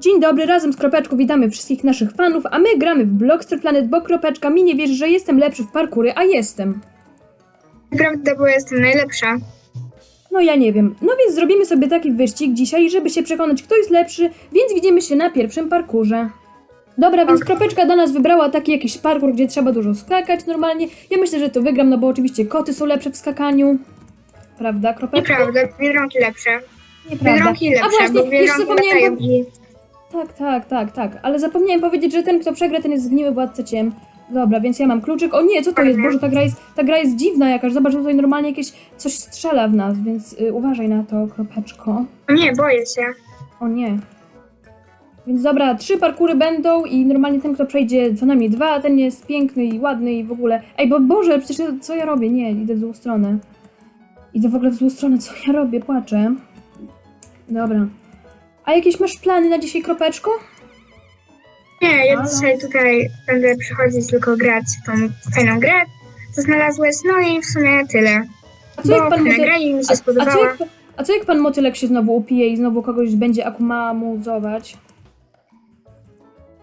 Dzień dobry, razem z Kropeczką witamy wszystkich naszych fanów, a my gramy w Blockster Planet, bo Kropeczka mi nie wierzy, że jestem lepszy w parkury, a jestem. Prawda, bo jestem najlepsza. No ja nie wiem. No więc zrobimy sobie taki wyścig dzisiaj, żeby się przekonać, kto jest lepszy, więc widzimy się na pierwszym parkurze. Dobra, więc. Kropeczka dla nas wybrała taki jakiś parkur, gdzie trzeba dużo skakać normalnie. Ja myślę, że to wygram, no bo oczywiście koty są lepsze w skakaniu. Prawda, Kropeczka? Nieprawda, biedronki lepsze. Nieprawda. Biedronki A lepsze, właśnie, bo jeszcze biedronki zapomniałem, latają i... Tak, tak, tak, tak. Ale zapomniałem powiedzieć, że ten, kto przegra, ten jest zgniły władca ciem. Dobra, więc ja mam kluczyk. O nie, co to jest? Mhm. Boże, ta gra jest, ta gra jest dziwna jakaś. Zobacz, tutaj normalnie jakieś coś strzela w nas, więc y, uważaj na to, kropeczko. Nie, boję się. O nie. Więc dobra, trzy parkury będą i normalnie ten, kto przejdzie co najmniej dwa, ten jest piękny i ładny i w ogóle... Ej, bo Boże, przecież ja- co ja robię? Nie, idę w złą stronę. Idę w ogóle w złą stronę, co ja robię? Płaczę. Dobra. A jakieś masz plany na dzisiaj, kropeczko? Nie, ja dzisiaj tutaj będę przychodzić tylko grać w tą fajną grę, co znalazłeś, no i w sumie tyle. A co jak pan motyl... gra i mi się a, a, co spodobała. jak, a co jak pan motylek się znowu upije i znowu kogoś będzie akumamuzować?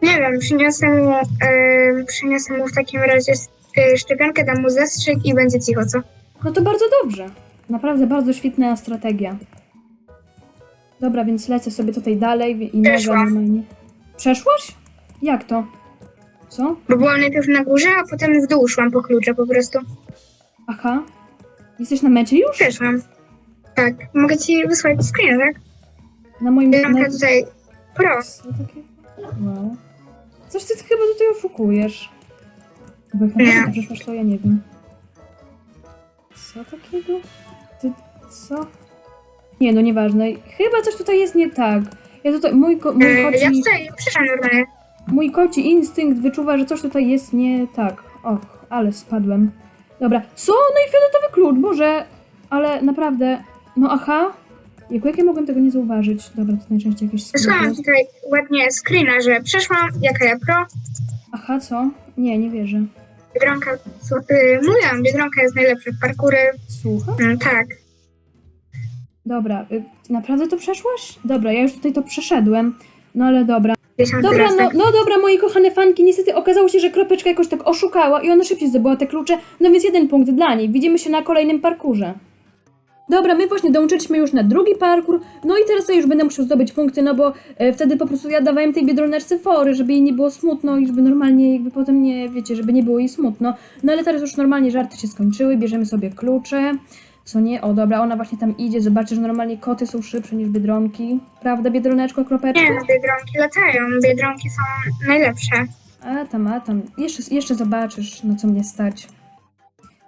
Nie wiem, przyniosę mu, e, przyniosę mu w takim razie e, szczepionkę, dam mu zastrzyk i będzie cicho, co? No to bardzo dobrze. Naprawdę bardzo świetna strategia. Dobra, więc lecę sobie tutaj dalej i nagle Przeszłam. normalnie. Przeszłaś? Jak to? Co? Bo byłam najpierw na górze, a potem w dół szłam po klucze po prostu. Aha. Jesteś na mecie już? Przeszłam. Tak, mogę ci wysłać screen, tak? Na moim... Biedronka Na... tutaj pro. Co takiego? Wow. Coś ty chyba tutaj oszukujesz. Bo jak Nie. przeszłaś, to ja nie wiem. Co takiego? Ty... co? Nie, no nieważne. Chyba coś tutaj jest nie tak. Ja tutaj... Mój, ko... mój ja koci... tutaj przeszłam normalnie. Mój koci instynkt wyczuwa, że coś tutaj jest nie tak. Och, ale spadłem. Dobra. Co? No i fioletowy klucz, Boże! Ale naprawdę... No aha. Jak, jak ja mogłem tego nie zauważyć? Dobra, to najczęściej jakieś Wysłałam sklepy. tutaj ładnie screena, że przeszłam, jaka ja pro. Aha, co? Nie, nie wierzę. Biedronka, su- y, mówiłam, Biedronka jest najlepsza w parkury. Słucham? Mm, tak. Dobra, y, naprawdę to przeszłaś? Dobra, ja już tutaj to przeszedłem. No ale dobra. Dobra, no, tak. no dobra, moi kochane fanki, niestety okazało się, że kropeczka jakoś tak oszukała i ona szybciej zdobyła te klucze, no więc jeden punkt dla niej. Widzimy się na kolejnym parkurze. Dobra, my właśnie dołączyliśmy już na drugi parkur, no i teraz ja już będę musiał zdobyć punkty, no bo e, wtedy po prostu ja dawałem tej biedronerce fory, żeby jej nie było smutno i żeby normalnie jakby potem nie, wiecie, żeby nie było jej smutno. No ale teraz już normalnie żarty się skończyły, bierzemy sobie klucze, co nie? O dobra, ona właśnie tam idzie, zobaczy, że normalnie koty są szybsze niż biedronki. Prawda, biedroneczko, kropeczko? Nie, no, Biedronki latają, Biedronki są najlepsze. A tam, a tam. Jeszcze, jeszcze zobaczysz, na co mnie stać.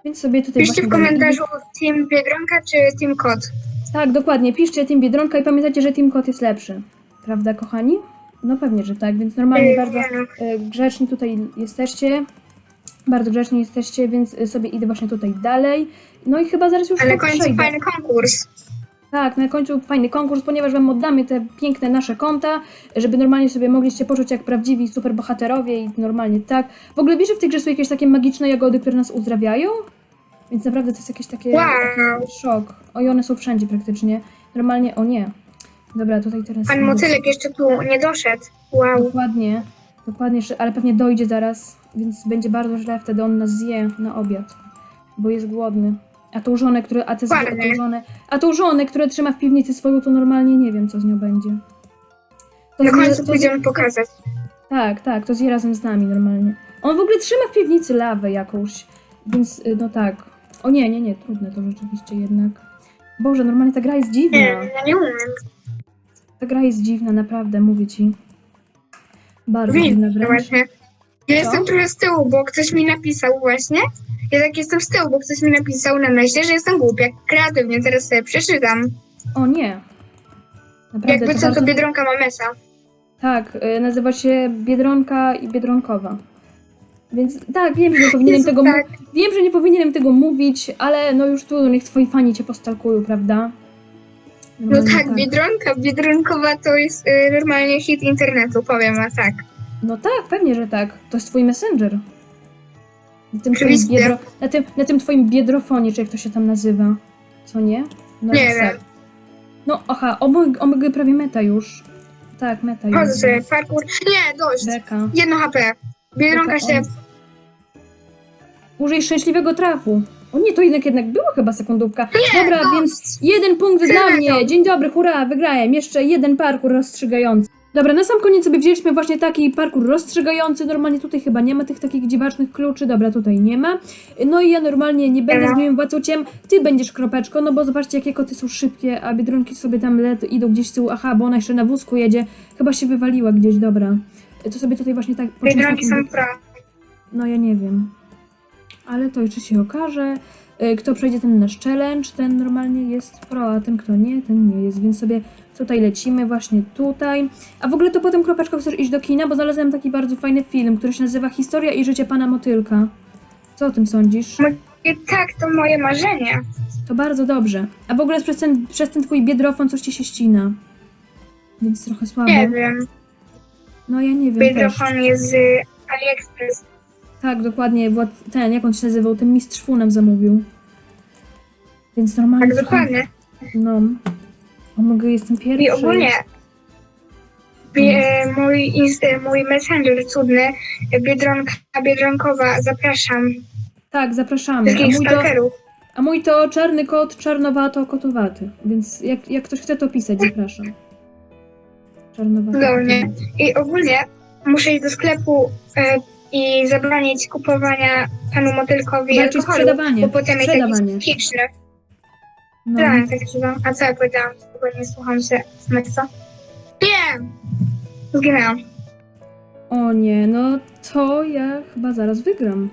Więc sobie tutaj Piszcie w komentarzu Team Biedronka czy Team Kot. Tak, dokładnie. Piszcie Team Biedronka i pamiętajcie, że Team Kot jest lepszy. Prawda, kochani? No pewnie, że tak, więc normalnie bardzo no. e, grzeczni tutaj jesteście. Bardzo grzeczni jesteście, więc sobie idę właśnie tutaj dalej. No i chyba zaraz już Ale tak końcu przejdę. fajny konkurs. Tak, na końcu fajny konkurs, ponieważ wam oddamy te piękne nasze konta, żeby normalnie sobie mogliście poczuć jak prawdziwi superbohaterowie i normalnie tak. W ogóle wiesz, że w tej grze są jakieś takie magiczne jagody, które nas uzdrawiają? Więc naprawdę to jest jakieś takie Wow. taki szok. O, i one są wszędzie praktycznie. Normalnie, o nie. Dobra, tutaj teraz... Pan Motylek jeszcze tu nie doszedł. Wow. Dokładnie, dokładnie, jeszcze- ale pewnie dojdzie zaraz, więc będzie bardzo źle, wtedy on nas zje na obiad, bo jest głodny. A tą żonę, które, a, te, a, tą żonę, a tą żonę, która trzyma w piwnicy swoją, to normalnie nie wiem, co z nią będzie. To Na końcu pójdziemy pokazać. Tak, tak, to zje razem z nami normalnie. On w ogóle trzyma w piwnicy lawę jakąś, więc y, no tak. O nie, nie, nie, trudne to rzeczywiście jednak. Boże, normalnie ta gra jest dziwna. Nie, ja nie umiem. Ta gra jest dziwna, naprawdę, mówię ci. Bardzo dziwna wręcz. właśnie. Ja jestem trochę z tyłu, bo ktoś mi napisał właśnie. Ja tak jestem z tyłu, bo ktoś mi napisał na myśli, że jestem głupia. Kreatywnie, teraz sobie przeczytam. O nie. Naprawdę Jakby to co, bardzo... to Biedronka ma mesa. Tak, y, nazywa się Biedronka i Biedronkowa. Więc tak, wiem, że nie powinienem Jezu, tego mu- tak. Wiem, że nie powinienem tego mówić, ale no już tu niech twoi fani cię postalkują, prawda? No Normalnie tak, Biedronka, Biedronkowa to jest y, normalnie hit internetu, powiem, a tak. No tak, pewnie, że tak. To jest twój messenger. Na tym, twoim Oczywiście. biedro... na, tym, na tym twoim biedrofonie, czy jak to się tam nazywa. Co nie? No Nie wiem. No aha, omg, omg prawie meta już. Tak, meta Chodzę jest. sobie, parkour. Nie, dość. Beka. Jedno HP. Biedronka się... Użyj szczęśliwego trafu. O nie, to jednak jednak była chyba sekundówka. Dobra, dość. więc jeden punkt Tyle dla mnie. Dzień dobry, hurra, wygrałem. Jeszcze jeden parkour rozstrzygający. Dobra, na sam koniec sobie wzięliśmy właśnie taki parkour rozstrzygający. Normalnie tutaj chyba nie ma tych takich dziwacznych kluczy. Dobra, tutaj nie ma. No i ja normalnie nie będę z moim władcą Ty będziesz kropeczką, no bo zobaczcie, jakie koty są szybkie, a biedronki sobie tam let, idą gdzieś z tyłu. Aha, bo ona jeszcze na wózku jedzie. Chyba się wywaliła gdzieś, dobra. To sobie tutaj właśnie tak Biedronki są pro. no ja nie wiem. Ale to jeszcze się okaże. Y, Kto przejdzie ten nasz challenge, ten normalnie jest pro, a ten kto nie, ten nie jest. Więc sobie tutaj lecimy, właśnie tutaj. A w ogóle to potem kropeczko chcesz iść do kina, bo znalazłem taki bardzo fajny film, który się nazywa Historia i życie pana Motylka. Co o tym sądzisz? I tak, to moje marzenie. To bardzo dobrze. A w ogóle przez ten, przez ten twój biedrofon coś ci się ścina. Więc trochę słabo. Nie wiem. No ja nie wiem też. Biedrofon jest z AliExpress. Tak, dokładnie. Wład... Ten, jak on się nazywał, ten mistrz fu nam zamówił. Więc normalnie. Tak, dokładnie. No. O, mogę, jestem pierwszy. I ogólnie bie, mój, inst- mój messenger cudny, Biedronka Biedronkowa, zapraszam Tak, zapraszamy. A mój, to, a mój to czarny kot, czarnowato, kotowaty. Więc jak, jak ktoś chce to pisać, zapraszam. Czarnowato. Do mnie. kotowaty. I ogólnie muszę iść do sklepu e, i zabronić kupowania panu Motylkowi Walczy alkoholu, sprzedawanie. bo potem jest Sprzedawanie. jakiś chiczny. No. Tak, tak. A co ja powiedziałam? Bo nie słucham się. Znaczy co? Nie! Zginęłam. O nie, no to ja chyba zaraz wygram.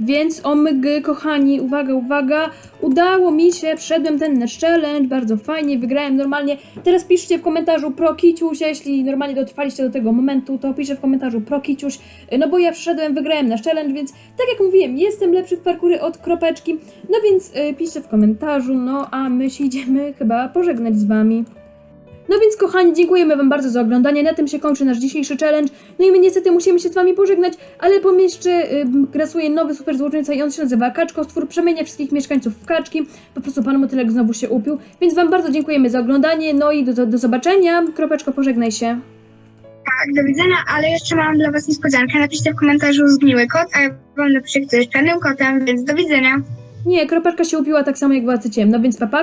Więc omygy, kochani, uwaga, uwaga, udało mi się, wszedłem ten nasz challenge, bardzo fajnie, wygrałem normalnie. Teraz piszcie w komentarzu prokiciuś, jeśli normalnie dotrwaliście do tego momentu, to piszę w komentarzu prokiciuś, no bo ja wszedłem, wygrałem nasz challenge, więc tak jak mówiłem, jestem lepszy w parkury od kropeczki, no więc y, piszcie w komentarzu, no a my się idziemy chyba pożegnać z wami. No więc kochani, dziękujemy wam bardzo za oglądanie, na tym się kończy nasz dzisiejszy challenge. No i my niestety musimy się z wami pożegnać, ale po jeszcze y, grasuje nowy super złoczyńca i on się nazywa Kaczko. Stwór przemienia wszystkich mieszkańców w kaczki. Po prostu pan Motylek znowu się upił. Więc wam bardzo dziękujemy za oglądanie, no i do, do zobaczenia. Kropeczko, pożegnaj się. Tak, do widzenia, ale jeszcze mam dla was niespodziankę. Napiszcie w komentarzu zgniły kot, a ja wam napiszę, kto jest czarnym kotem, więc do widzenia. Nie, kropeczka się upiła tak samo jak władcy ciem, no więc papa.